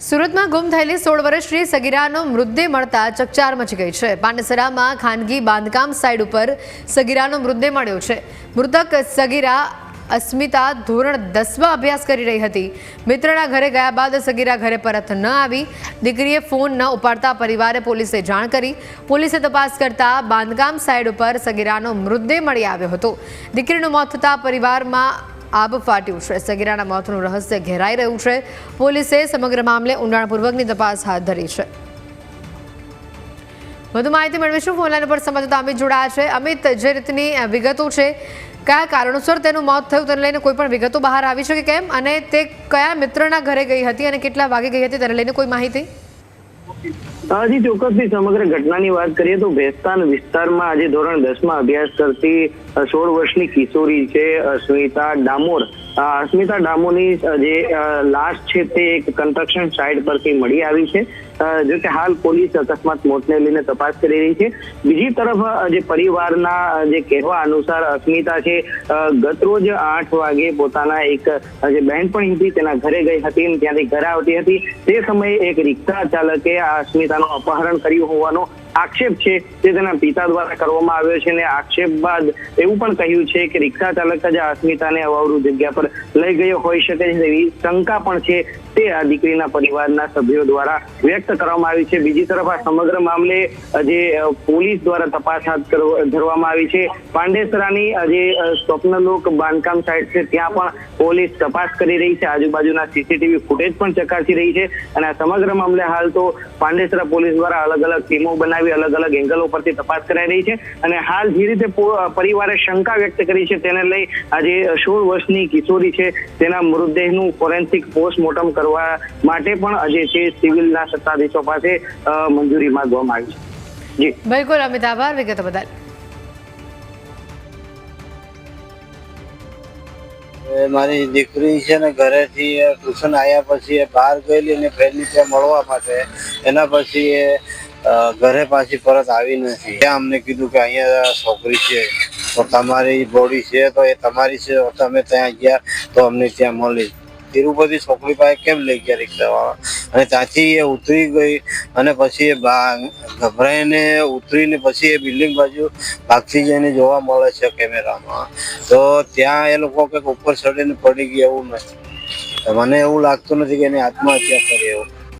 સુરતમાં ગુમ થયેલી સોળ વર્ષની સગીરાનો મૃતદેહ મળતા ચકચાર મચી ગઈ છે. પાંડેસરામાં ખાનગી બાંધકામ સાઇટ ઉપર સગીરાનો મૃતદેહ મળ્યો છે. મૃતક સગીરા અસ્મિતા ધોરણ દસમાં અભ્યાસ કરી રહી હતી. મિત્રના ઘરે ગયા બાદ સગીરા ઘરે પરત ન આવી. દીકરીએ ફોન ન ઉપાડતા પરિવારે પોલીસે જાણ કરી. પોલીસે તપાસ કરતા બાંધકામ સાઇટ ઉપર સગીરાનો મૃતદેહ મળી આવ્યો હતો. દીકરીનું મોત થતાં પરિવારમાં આબ ફાટ્યું છે. સગીરાના મોતનું રહસ્ય ઘેરાઈ રહ્યું છે. પોલીસે સમગ્ર મામલે ઊંડાણપૂર્વકની તપાસ હાથ ધરી છે. વધુ માહિતી મેળવીશું. ફોનલાઈન પર સંવાદદાતા અમિત જોડાયા છે. અમિત, જે રીતની વિગતો છે, કયા કારણોસર તેનું મોત થયું તેને લઈને કોઈ પણ વિગતો બહાર આવી છે કે કેમ? અને તે કયા મિત્રના ઘરે ગઈ હતી અને કેટલા વાગે ગઈ હતી તેને લઈને કોઈ માહિતી? હજી ચોક્કસથી સમગ્ર ઘટનાની વાત કરીએ તો ભેસ્તાન વિસ્તારમાં આજે ધોરણ દસમાં અભ્યાસ કરતી સોળ વર્ષની કિશોરી છે સ્મિતા ડામોર. અસ્મિતા ડામોની જે લાશ છે તે એક કન્સ્ટ્રક્શન સાઇટ પરથી મળી આવી છે. જો કે હાલ પોલીસ અકસ્માત મોતને લઈને તપાસ કરી રહી છે. બીજી તરફ જે પરિવારના જે કહેવા અનુસાર અસ્મિતા છે ગતરોજ આઠ વાગે પોતાના એક જે બહેનપણી હતી તેના ઘરે ગઈ હતી ત્યાંથી ઘરે આવતી હતી. તે સમયે એક રિક્ષા ચાલકે આ અસ્મિતાનું અપહરણ કર્યું હોવાનો આક્ષેપ છે તે તેના પિતા દ્વારા કરવામાં આવ્યો છે અને આક્ષેપ બાદ એવું પણ કહ્યું છે કે રિક્ષા ચાલક જ અસ્મિતાને અવાવરૂ જગ્યા પર લઈ ગયો હોઈ શકે છે તેવી શંકા પણ છે તે આ દીકરીના પરિવારના સભ્યો દ્વારા વ્યક્ત કરવામાં આવી છે. બીજી તરફ આ સમગ્ર મામલે જે પોલીસ દ્વારા તપાસ હાથ ધરવા- ધરવામાં આવી છે. પાંડેસરાની જે સ્વપ્નલોક બાંધકામ સાઇટ છે ત્યાં પણ પોલીસ તપાસ કરી રહી છે. આજુબાજુના સીસીટીવી ફૂટેજ પણ ચકાસી રહી છે અને આ સમગ્ર મામલે હાલ તો પાંડેસરા પોલીસ દ્વારા અલગ અલગ ટીમો બનાવી અલગ અલગ એંગલો પરથી તપાસ કરાઈ રહી છે અને હાલ જે રીતે પરિવારે શંકા વ્યક્ત કરી છે તેને લઈ આજે સોળ વર્ષની કિશોરી છે તેના મૃતદેહનું ફોરેન્સિક પોસ્ટમોર્ટમ કરવા માટે પણ આજે છે સિવિલના સત્તાધીશો પાસે મંજૂરી માંગવામાં આવી છે. જી. બિલકુલ અમિત આભાર વિગતો બદલ. મારી દીકરી છે ને ઘરેથી ટ્યુશન આવ્યા પછી એ બહાર ગયેલી અને ફ્રેન્ડની ત્યાં મળવા માટે. એના પછી એ ઘરે પાછી પરત આવી નથી. ત્યાં અમને કીધું કે અહીંયા છોકરી છે, તો તમારી બોડી છે, તો એ તમારી છે તમે ત્યાં ગયા, તો અમને ત્યાં મળી. તિરુપતિ છોકરી પાસે કેમ લઈ ગયા રિક્ષાવાળા અને ત્યાંથી એ ઉતરી ગઈ, અને પછી એ બા- ગભરાઈને ઉતરીને પછી એ બિલ્ડિંગ બાજુ ભાગથી જઈને જોવા મળે છે કેમેરામાં. તો ત્યાં એ લોકો કંઈક ઉપર ચડીને પડી ગયા એવું નથી. મને એવું લાગતું નથી કે એને આત્મહત્યા કરી એવું